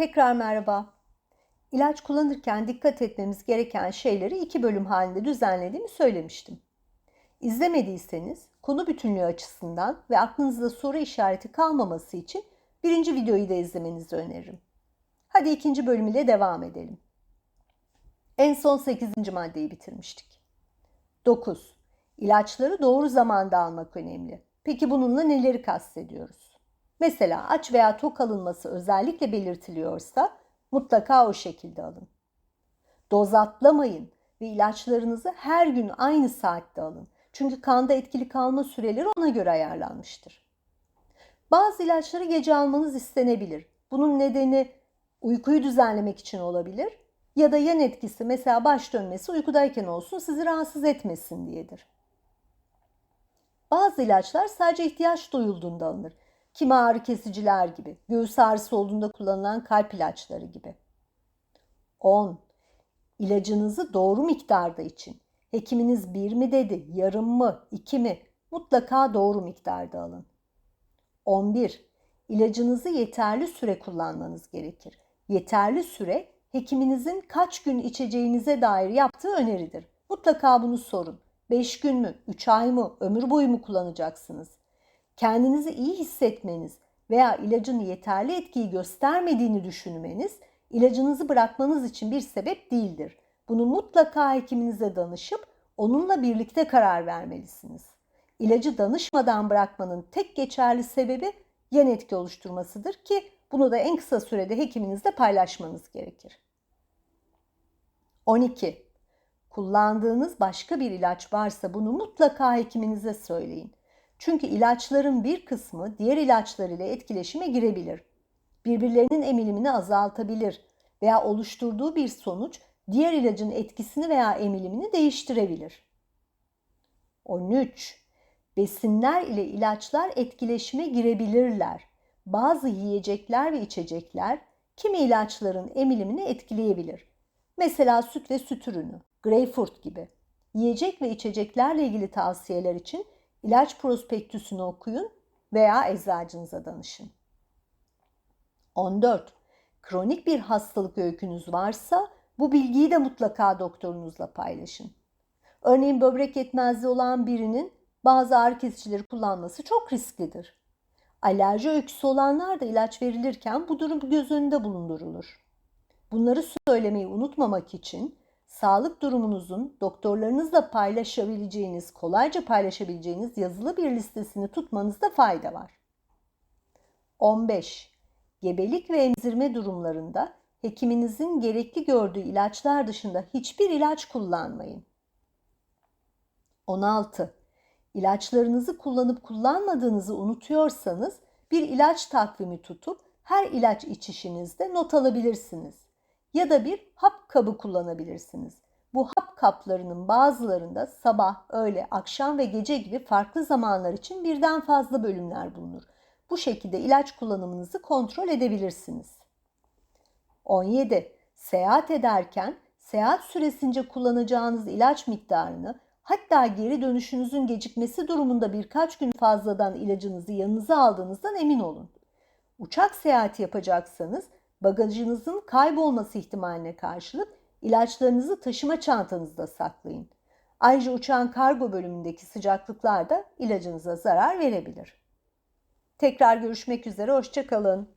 Tekrar merhaba. İlaç kullanırken dikkat etmemiz gereken şeyleri iki bölüm halinde düzenlediğimi söylemiştim. İzlemediyseniz konu bütünlüğü açısından ve aklınızda soru işareti kalmaması için birinci videoyu da izlemenizi öneririm. Hadi ikinci bölüm ile devam edelim. En son 8. maddeyi bitirmiştik. 9. İlaçları doğru zamanda almak önemli. Peki bununla neleri kastediyoruz? Mesela aç veya tok alınması özellikle belirtiliyorsa mutlaka o şekilde alın. Doz atlamayın ve ilaçlarınızı her gün aynı saatte alın. Çünkü kanda etkili kalma süreleri ona göre ayarlanmıştır. Bazı ilaçları gece almanız istenebilir. Bunun nedeni uykuyu düzenlemek için olabilir ya da yan etkisi mesela baş dönmesi uykudayken olsun sizi rahatsız etmesin diyedir. Bazı ilaçlar sadece ihtiyaç duyulduğunda alınır. Kimi ağrı kesiciler gibi, göğüs ağrısı olduğunda kullanılan kalp ilaçları gibi. 10. İlacınızı doğru miktarda için. Hekiminiz bir mi dedi, yarım mı, iki mi? Mutlaka doğru miktarda alın. 11. İlacınızı yeterli süre kullanmanız gerekir. Yeterli süre hekiminizin kaç gün içeceğinize dair yaptığı öneridir. Mutlaka bunu sorun. 5 gün mü, 3 ay mı, ömür boyu mu kullanacaksınız? Kendinizi iyi hissetmeniz veya ilacın yeterli etkiyi göstermediğini düşünmeniz ilacınızı bırakmanız için bir sebep değildir. Bunu mutlaka hekiminize danışıp onunla birlikte karar vermelisiniz. İlacı danışmadan bırakmanın tek geçerli sebebi yan etki oluşturmasıdır ki bunu da en kısa sürede hekiminizle paylaşmanız gerekir. 12. Kullandığınız başka bir ilaç varsa bunu mutlaka hekiminize söyleyin. Çünkü ilaçların bir kısmı diğer ilaçlar ile etkileşime girebilir. Birbirlerinin emilimini azaltabilir veya oluşturduğu bir sonuç diğer ilacın etkisini veya emilimini değiştirebilir. 13. Besinler ile ilaçlar etkileşime girebilirler. Bazı yiyecekler ve içecekler kimi ilaçların emilimini etkileyebilir. Mesela süt ve süt ürünü, greyfurt gibi. Yiyecek ve içeceklerle ilgili tavsiyeler için ilaç prospektüsünü okuyun veya eczacınıza danışın. 14. Kronik bir hastalık öykünüz varsa bu bilgiyi de mutlaka doktorunuzla paylaşın. Örneğin böbrek yetmezliği olan birinin bazı ağrı kesicileri kullanması çok risklidir. Alerji öyküsü olanlar da ilaç verilirken bu durum göz önünde bulundurulur. Bunları söylemeyi unutmamak için sağlık durumunuzun doktorlarınızla paylaşabileceğiniz, kolayca paylaşabileceğiniz yazılı bir listesini tutmanızda fayda var. 15. Gebelik ve emzirme durumlarında hekiminizin gerekli gördüğü ilaçlar dışında hiçbir ilaç kullanmayın. 16. İlaçlarınızı kullanıp kullanmadığınızı unutuyorsanız bir ilaç takvimi tutup her ilaç içişinizde not alabilirsiniz. Ya da bir hap kabı kullanabilirsiniz. Bu hap kaplarının bazılarında sabah, öğle, akşam ve gece gibi farklı zamanlar için birden fazla bölümler bulunur. Bu şekilde ilaç kullanımınızı kontrol edebilirsiniz. 17. Seyahat ederken seyahat süresince kullanacağınız ilaç miktarını hatta geri dönüşünüzün gecikmesi durumunda birkaç gün fazladan ilacınızı yanınıza aldığınızdan emin olun. Uçak seyahati yapacaksanız bagajınızın kaybolması ihtimaline karşılık ilaçlarınızı taşıma çantanızda saklayın. Ayrıca uçağın kargo bölümündeki sıcaklıklar da ilacınıza zarar verebilir. Tekrar görüşmek üzere, hoşçakalın.